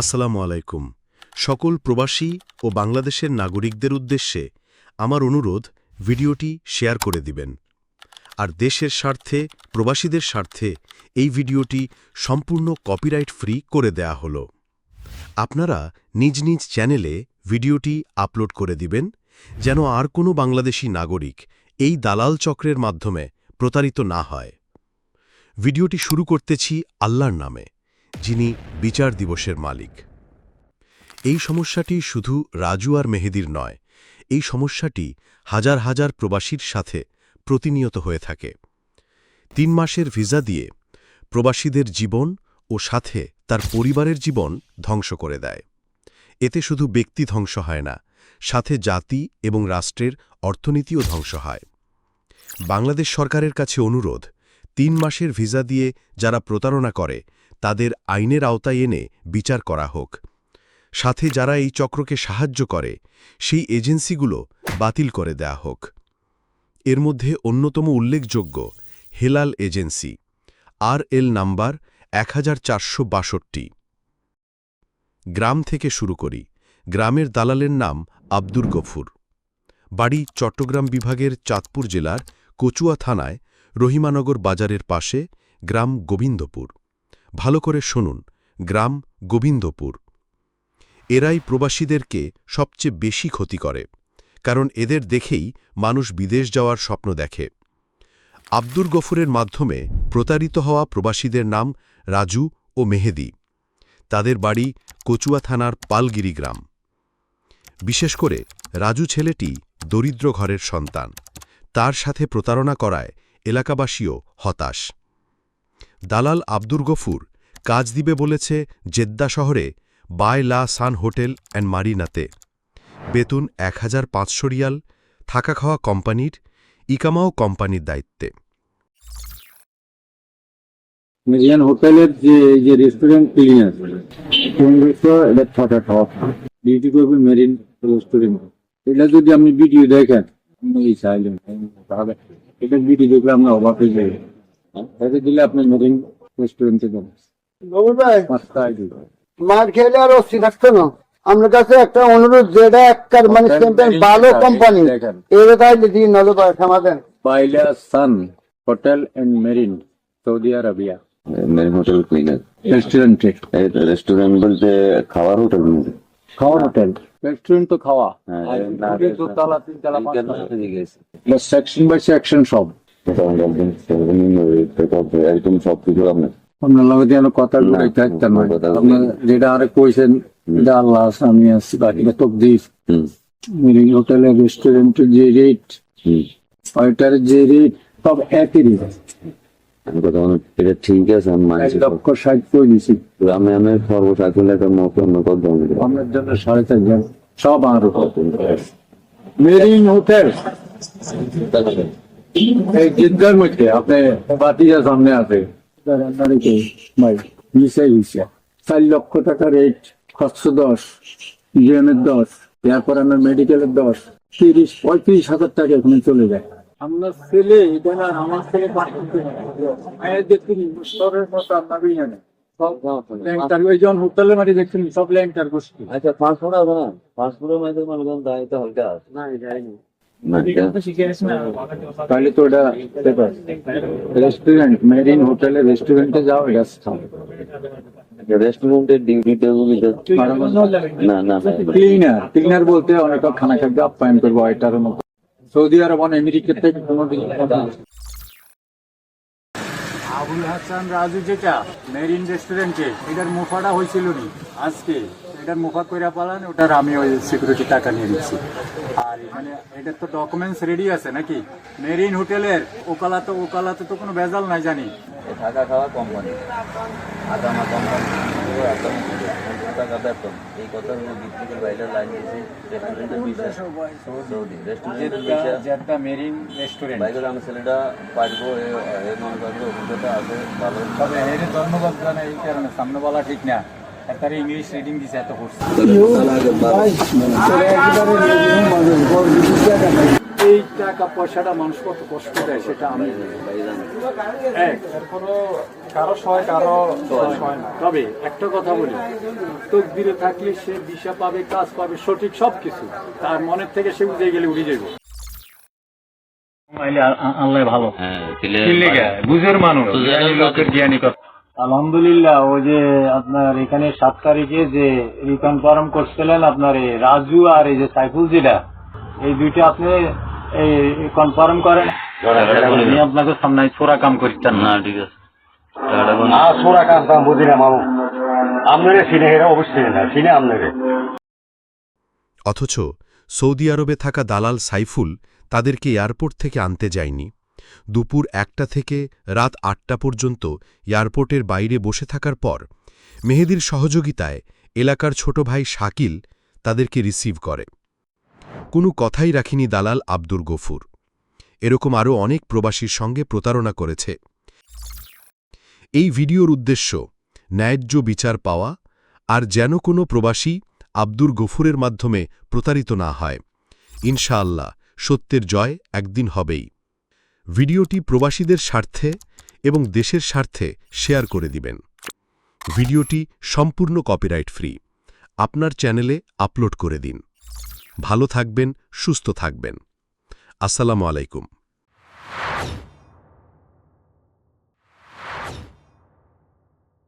আসসালামু আলাইকুম। সকল প্রবাসী ও বাংলাদেশের নাগরিকদের উদ্দেশ্যে আমার অনুরোধ, ভিডিওটি শেয়ার করে দিবেন। আর দেশের স্বার্থে, প্রবাসীদের স্বার্থে এই ভিডিওটি সম্পূর্ণ কপিরাইট ফ্রি করে দেয়া হল। আপনারা নিজ নিজ চ্যানেলে ভিডিওটি আপলোড করে দিবেন, যেন আর কোনো বাংলাদেশি নাগরিক এই দালাল চক্রের মাধ্যমে প্রতারিত না হয়। ভিডিওটি শুরু করতেছি আল্লাহর নামে। যিনি বিচার দিবসের মালিক। এই সমস্যাটি শুধু রাজু আর মেহেদির নয়, এই সমস্যাটি হাজার হাজার প্রবাসীর সাথে প্রতিনিয়ত হয়ে থাকে। তিন মাসের ভিসা দিয়ে প্রবাসীদের জীবন ও সাথে তার পরিবারের জীবন ধ্বংস করে দেয়। এতে শুধু ব্যক্তি ধ্বংস হয় না, সাথে জাতি এবং রাষ্ট্রের অর্থনীতিও ধ্বংস হয়। বাংলাদেশ সরকারের কাছে অনুরোধ, তিন মাসের ভিসা দিয়ে যারা প্রতারণা করে তাদের আইনের আওতায় এনে বিচার করা হোক। সাথে যারা এই চক্রকে সাহায্য করে, সেই এজেন্সিগুলো বাতিল করে দেয়া হোক। এর মধ্যে অন্যতম উল্লেখযোগ্য Helal agency R L number এক হাজার চারশো বাষট্টি। গ্রাম থেকে শুরু করি, গ্রামের দালালের নাম আব্দুর গফুর। বাড়ি চট্টগ্রাম বিভাগের চাঁদপুর জেলার কচুয়া থানায় রহিমানগর বাজারের পাশে, গ্রাম গোবিন্দপুর। ভালো করে শুনুন, গ্রাম গোবিন্দপুর। এরাই প্রবাসীদেরকে সবচেয়ে বেশি ক্ষতি করে, কারণ এদের দেখেই মানুষ বিদেশ যাওয়ার স্বপ্ন দেখে। আব্দুর গফুরের মাধ্যমে প্রতারিত হওয়া প্রবাসীদের নাম রাজু ও মেহেদি। তাদের বাড়ি কচুয়া থানার পালগিরি গ্রাম। বিশেষ করে রাজু ছেলেটি দরিদ্র ঘরের সন্তান। তার সাথে প্রতারণা করায় এলাকাবাসীও হতাশ। দালাল আব্দুর গফুর কাজ দিবে বলেছে জেদ্দা শহরে বাই লা সান হোটেল অ্যান্ড মারিনাতে। বেতন এক হাজার পাঁচশো রিয়াল, থাকা খাওয়া কোম্পানির, ইকামাও কোম্পানির দায়িত্বে। মেরিয়ান হোটেলের যে যে রেস্টুরেন্ট ক্লিনার এটা মেরিন রেস্টুরেন্ট এটা যদি আপনি ভিডিও দেখেন চাইলেন এটা ভিডিও দেখলে আমরা অবাক হয়ে যাবে এটা দিলে আপনি মেরিন রেস্টুরেন্টে যাবেন। মার খেলে আর অস্থি থাকতো না? আপনার কাছে একটা অনুরোধ যেটা একটা মানে ভালো কোম্পানি দেখেন। এর কাছে দিন ভাই সমাধান বাইলা sun hotel and Marine Saudi Arabia. Marine hotel cleaner রেস্টুরেন্টে রেস্টুরেন্ট বলতে খাওয়ার হোটেল খাওয়ার হোটেল। রেস্টুরেন্ট তো খাওয়া। হ্যাঁ, আর না, ফুডের তো তালা তিন তালা পাঁচ তালা। ঠিক আছে সেকশন বাই সেকশন সব। একদম সব আপনার আপনার লগে যেন কথা ঘুরাইতে একটা নয়। যেটা আরে কইছেন এটা আল্লাহ আমি আছি বাকিটা তকদির। হোটেলে রেস্টুরেন্টের যে রেট ওইটার যে রেট সব একই রেট আমি কথা বলুন এটা ঠিক আছে আমি মানছি লক্ষ ষাট করে দিছি। আমি আমি সর্বসাকুল একটা মতো অন্য জন্য সাড়ে চার জন সব আর মেরিন হোটেল জিদ্দার মধ্যে আপনি বাতিজা সামনে আছে? ভাই হিসে চার লক্ষ টাকা রেট খরচ দশ জিএমের দশ এরপর আমার মেডিকেলের দশ তিরিশ পঁয়ত্রিশ হাজার টাকা এখানে চলে যায়। আপনার ছেলে এটা না আমার ছেলে মায়ের দেখছেন স্তরের মতো আপনারই জানে। সব ল্যাংটার ওই যখন হোটেলের মাটি দেখছেন সব ল্যাংটার গোষ্ঠী আচ্ছা পাঁচশোটা আছে না পাঁচশোটার মধ্যে মনে দায়িত্ব হালকা না যায়নি। তাহলে তো ওটা রেস্টুরেন্ট মেরিন হোটেলে রেস্টুরেন্টে যাও এটা রেস্টুরেন্টের ডিউটি না না না ক্লিনার ক্লিনার বলতে অনেক খানা খাদ্য আপ্যায়ন করব এটার মতো সৌদি আরব অনেক আমেরিকা থেকে কোনো আবুল হাসান রাজু যেটা মেরিন রেস্টুরেন্টে এটার মুফাটা হয়েছিল নি আজকে এটার মুফা কইরা পালান ওটার আমি ওই সিকিউরিটি টাকা নিয়ে নিচ্ছি আর মানে এটার তো ডকুমেন্টস রেডি আছে নাকি? মেরিন হোটেলের ওকালাতে ওকালাতে তো কোনো ভেজাল নাই জানি। থাকা খাওয়া কোম্পানি আদামা কোম্পানি একদম টাকা বেতন এই ভিত্তি করে লাইন দিয়েছি। রেস্টুরেন্টের বিষয় সৌদি রেস্টুরেন্টের মেরিন রেস্টুরেন্ট ছেলেটা পারব মনে করব অভিজ্ঞতা আছে ভালো। তবে এর ধন্যবাদ জানাই এই কারণে সামনে বলা ঠিক না। একবারে ইংলিশ রিডিং দিছে এত এই টাকা পয়সাটা মানুষ কত কষ্ট দেয় সেটা আমি এক কোনো কারও সয় কারও সয় না। তবে একটা কথা বলি তকদিরে থাকলে সে দিশা পাবে কাজ পাবে সঠিক সব কিছু তার মনের থেকে সে উঠে গেলে উঠে যাবে আল্লাহ ভালো। হ্যাঁ বুঝের মানুষ মানুষ। লোকের জ্ঞানী কথা। আলহামদুলিল্লাহ ওই যে আপনার এখানে সাত তারিখে যে রিকনফার্ম করছিলেন আপনার এই রাজু আর এই যে সাইফুল যেটা এই দুইটা আপনি এই কনফার্ম করেন। আমি আপনাকে সামনে ছোড়া কাম করতেন না ঠিক আছে। না সোরা বুঝি না মামু। আপনারে চিনে এরা অবশ্যই না চিনে আপনারে। অথচ সৌদি আরবে থাকা দালাল সাইফুল তাদেরকে এয়ারপোর্ট থেকে আনতে যায়নি। দুপুর একটা থেকে রাত আটটা পর্যন্ত এয়ারপোর্টের বাইরে বসে থাকার পর মেহেদির সহযোগিতায় এলাকার ছোট ভাই শাকিল তাদেরকে রিসিভ করে। কোনো কথাই রাখিনি দালাল আব্দুর গফুর। এরকম আরও অনেক প্রবাসীর সঙ্গে প্রতারণা করেছে। এই ভিডিওর উদ্দেশ্য ন্যায্য বিচার পাওয়া আর যেন কোনো প্রবাসী আব্দুর গফুরের মাধ্যমে প্রতারিত না হয়। ইনশাআল্লাহ সত্যের জয় একদিন হবেই। ভিডিওটি প্রবাসীদের স্বার্থে এবং দেশের স্বার্থে শেয়ার করে দিবেন। ভিডিওটি সম্পূর্ণ কপিরাইট ফ্রি আপনার চ্যানেলে আপলোড করে দিন। ভালো থাকবেন, সুস্থ থাকবেন। আসসালামু আলাইকুম।